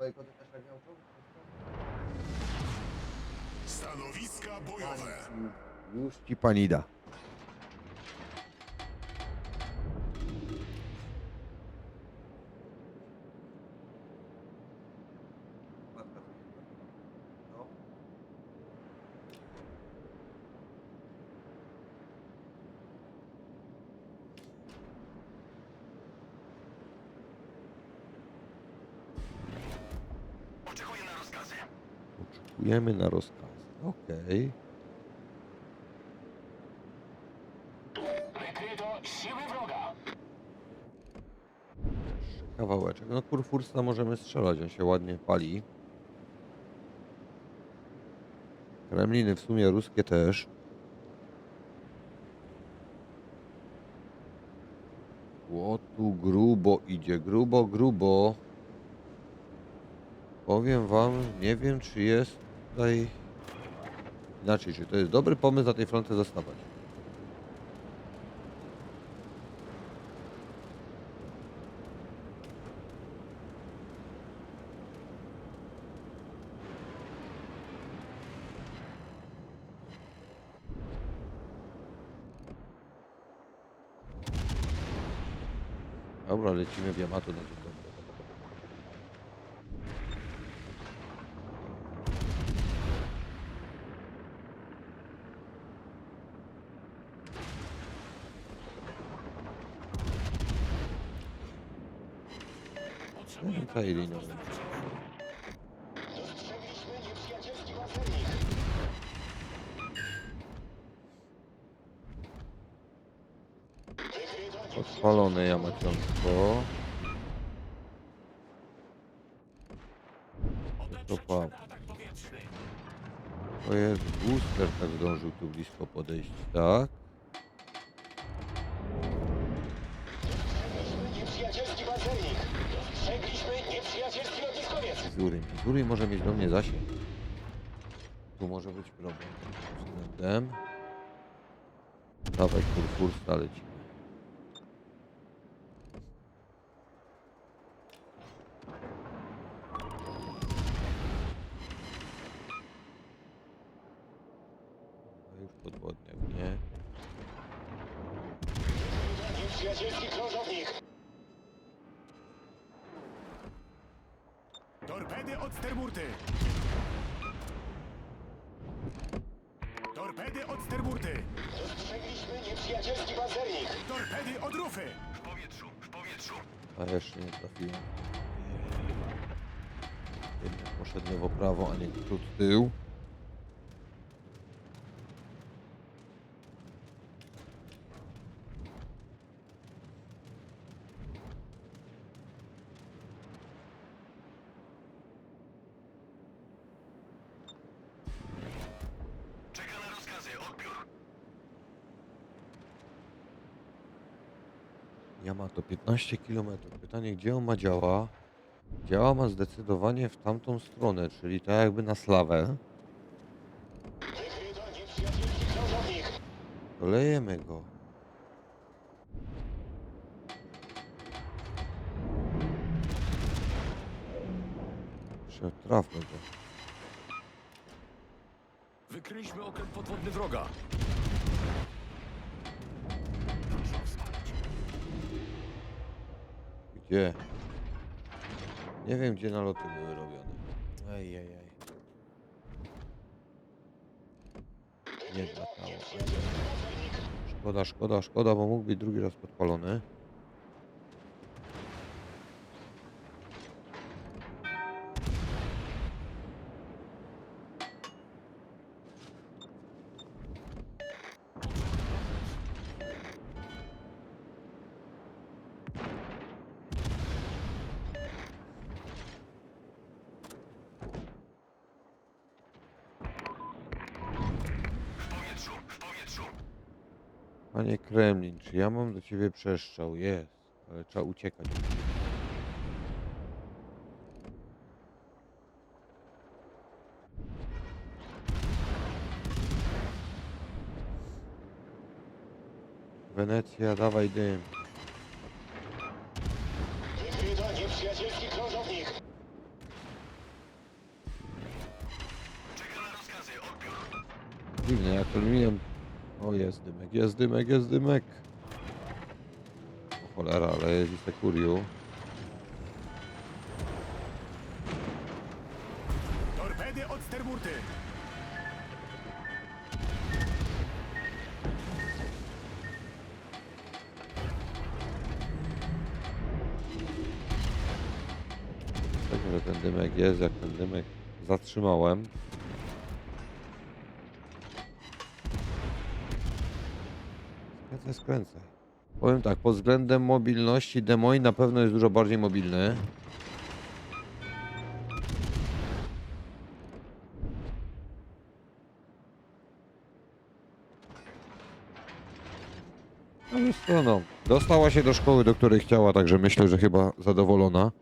Twoje koty też tak miałczą? Stanowiska bojowe. Już ci pani da. No. Oczekuję na rozkazy. Oczekujemy na rozkaz. Okej. Wykryto siły wroga. Kawałeczek. No kurfursta możemy strzelać, on się ładnie pali. Kremliny w sumie ruskie też. O, tu grubo idzie, grubo, grubo. Powiem wam, nie wiem czy jest tutaj... Inaczej, czy to jest dobry pomysł na tej froncie zostawać. Dobra, lecimy w Yamato na pancernik. Wykryto Odpalone Yamacionstwo. To pa. To jest booster, tak zdążył tu blisko podejść, tak? Missouri. Missouri może mieć do mnie zasięg. Tu może być problem względem. Dawaj kurfursta lecimy. Dobra, Już podwodniak, nie? Wykryto nieprzyjacielski krążownik. Torpedy od sterburty. Torpedy od sterburty. Dostrzegliśmy nieprzyjacielski pancernik. Torpedy od rufy. W powietrzu, w powietrzu. A jeszcze nie trafiłem. Jednak poszedł lewo prawo, a nie przód tył. Czeka na rozkazy. Odbiór. Yamato 15 km. Pytanie, gdzie on ma działa? Działa ma zdecydowanie w tamtą stronę, czyli tak jakby na slawę. Dolejemy go. Przetrafmy go. Wykryliśmy okręt podwodny wroga. Gdzie? Nie wiem, gdzie naloty były robione. Ej, ej, ej. Nie zlatało. Szkoda, szkoda, szkoda, bo mógł być drugi raz podpalony. Panie Kremlin, czy ja mam do ciebie przeszczał? Jest, ale trzeba uciekać. Wenecja, dawaj dym. Likwidowanie przyjacielskich krążownik. Dziwne, jak to lubiłem o, jest dymek, jest dymek, jest dymek. O cholera, ale jest i sekuriu. Torpedy od sterburty. Tak, że ten dymek jest, jak ten dymek zatrzymałem. Skręcaj, skręcaj. Powiem tak, pod względem mobilności Demoin na pewno jest dużo bardziej mobilny. No no. Dostała się do szkoły, do której chciała, także myślę, że chyba zadowolona.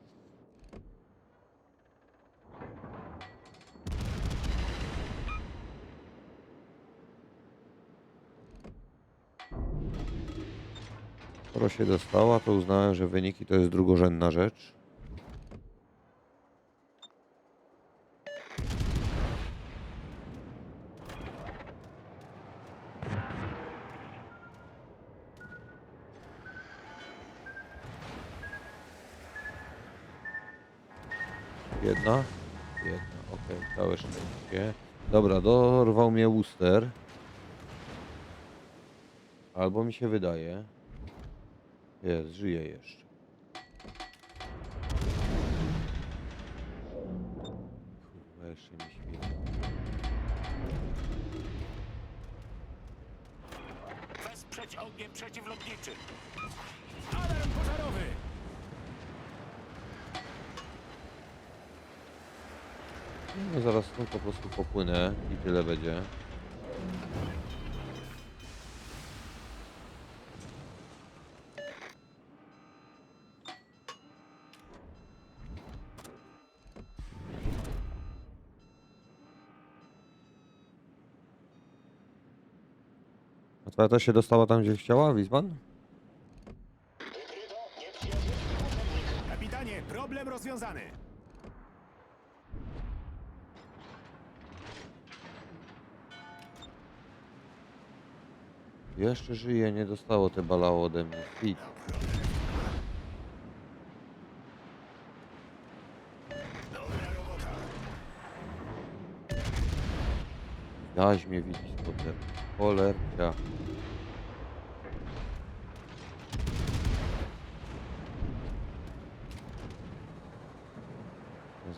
Skoro się dostała, to uznałem, że wyniki to jest drugorzędna rzecz. Jedna? Jedna, okej, całe szczęście. Dobra, dorwał mnie Wooster. Albo mi się wydaje. Jest, żyje jeszcze. Kurwa, jeszcze mi świeci. Wesprzeć ogniem przeciwlotniczy. Alarm pożarowy. No zaraz stąd po prostu popłynę i tyle będzie. A twoja też się dostała tam, gdzie chciała, Wisman? Kapitanie, problem rozwiązany. Jeszcze żyje, nie dostało te balało ode mnie. Fit. Jaś mnie widzi potem. Cholercia.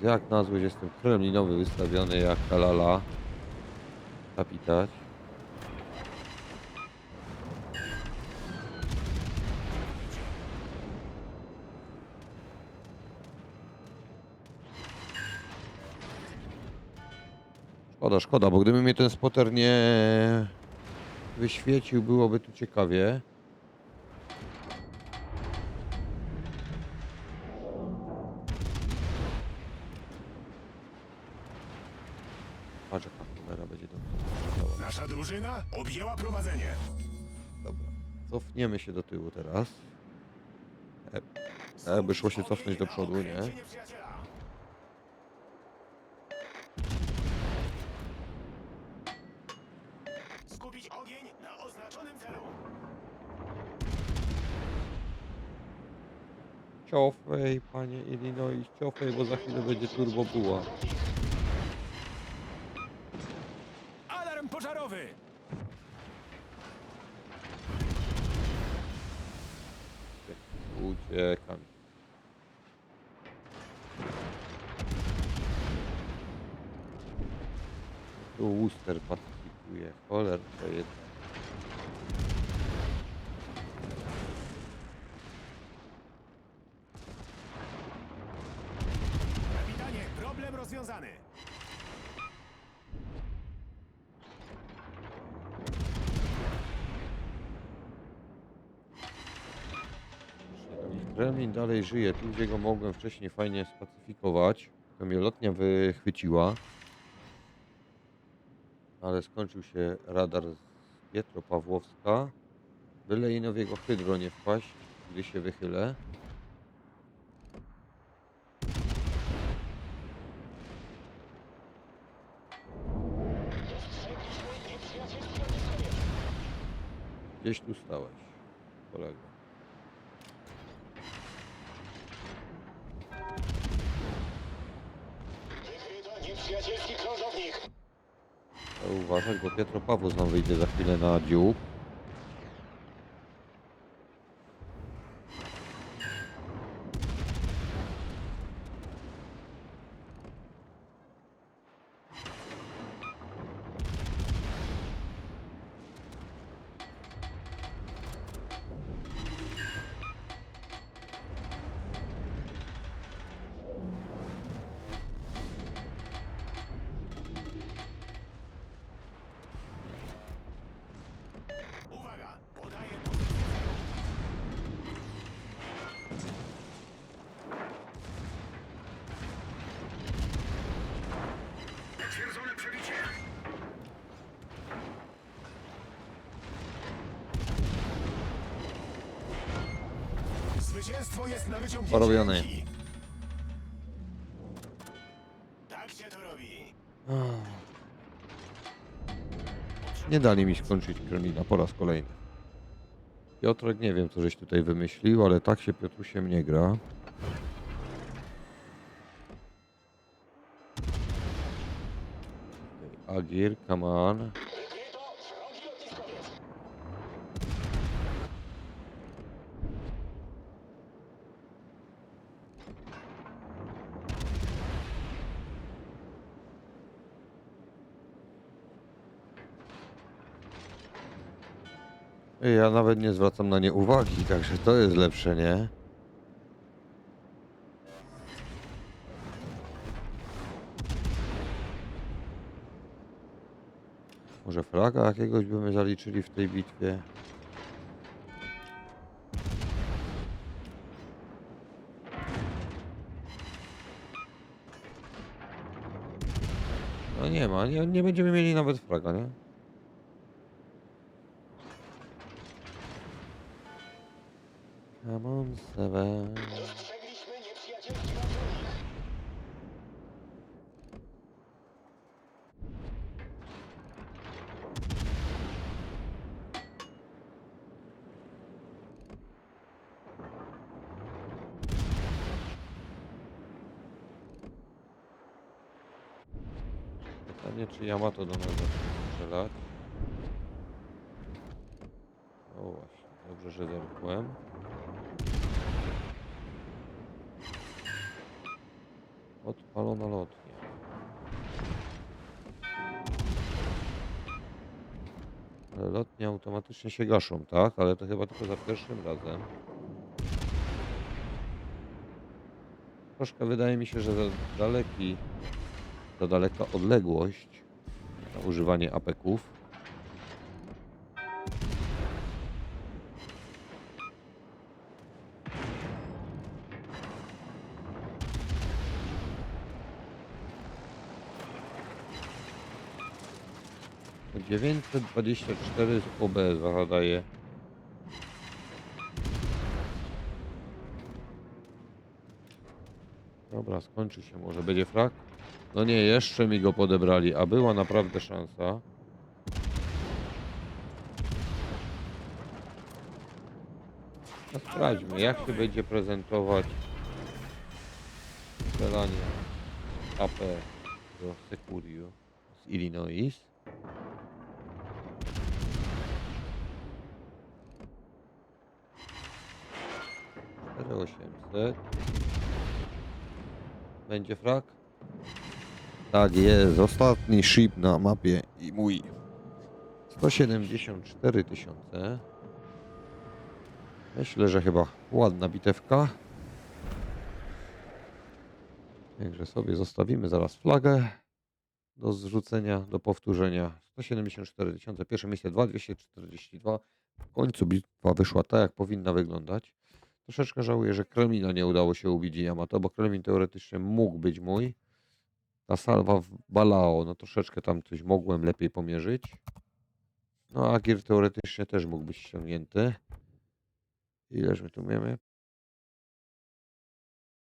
Jak na złość jestem kremlinowy wystawiony jak kalala. Kapitać. Szkoda, szkoda, bo gdyby mnie ten spotter nie wyświecił, byłoby tu ciekawie. Drużyna objęła prowadzenie. Dobra. Cofniemy się do tyłu teraz. E, e, by szło się cofnąć do przodu, nie? Skupić ogień na oznaczonym celu. Ciofej, panie Illinois, ciofej, bo za chwilę będzie turbo buła. Alarm pożarowy. Uciekam. Tu Wooster pacyfikuje. Cholerka jedna. Dalej żyje. Tu, gdzie go mogłem wcześniej fajnie spacyfikować. To mnie lotnia wychwyciła. Ale skończył się radar z Pietropawłowska. Byle ino w jego hydro nie wpaść, gdy się wychylę. Gdzieś tu stałeś, kolego. Uważać, bo Pietro Pawłos nam wyjdzie za chwilę na dziób. Zwycięstwo jest na wyciągnięcie Porobione. ręki. Tak się to robi. Nie dali mi skończyć Kremlina po raz kolejny. Piotrek, nie wiem co żeś tutaj wymyślił, ale tak się Piotrusiem nie gra. Agir, come on. Ja nawet nie zwracam na nie uwagi, także to jest lepsze, nie? Może fraga jakiegoś by my zaliczyli w tej bitwie? No nie ma, nie, nie będziemy mieli nawet fraga, nie? Come on. Dostrzegliśmy nieprzyjacielski patrolnik. Pytanie, czy do nas zacznie strzelać? O właśnie, dobrze, że zerkłem. Odpalona lotnia. Ale lotnie automatycznie się gaszą, tak? Ale to chyba tylko za pierwszym razem. Troszkę wydaje mi się, że za daleki, za daleka odległość na używanie apeków. Dziewięćset dwadzieścia cztery z OBS zadaje. Dobra, skończy się, może będzie frak? No nie, jeszcze mi go podebrali, a była naprawdę szansa. No sprawdźmy, jak się będzie prezentować strzelanie AP do Securio z Illinois. Cztery osiemset. Będzie frak? Tak jest, ostatni ship na mapie i mój. 174 tysiące. Myślę, że chyba ładna bitewka. Także sobie zostawimy zaraz flagę do zrzucenia, do powtórzenia. 174 tysiące, pierwsze miejsce 2242. W końcu bitwa wyszła tak, jak powinna wyglądać. Troszeczkę żałuję, że Kremlina nie udało się ubić Yamato, bo Kremlin teoretycznie mógł być mój. Ta salwa w Balao, no troszeczkę tam coś mogłem lepiej pomierzyć. No a Agir teoretycznie też mógł być ściągnięty. Ileż my tu mamy?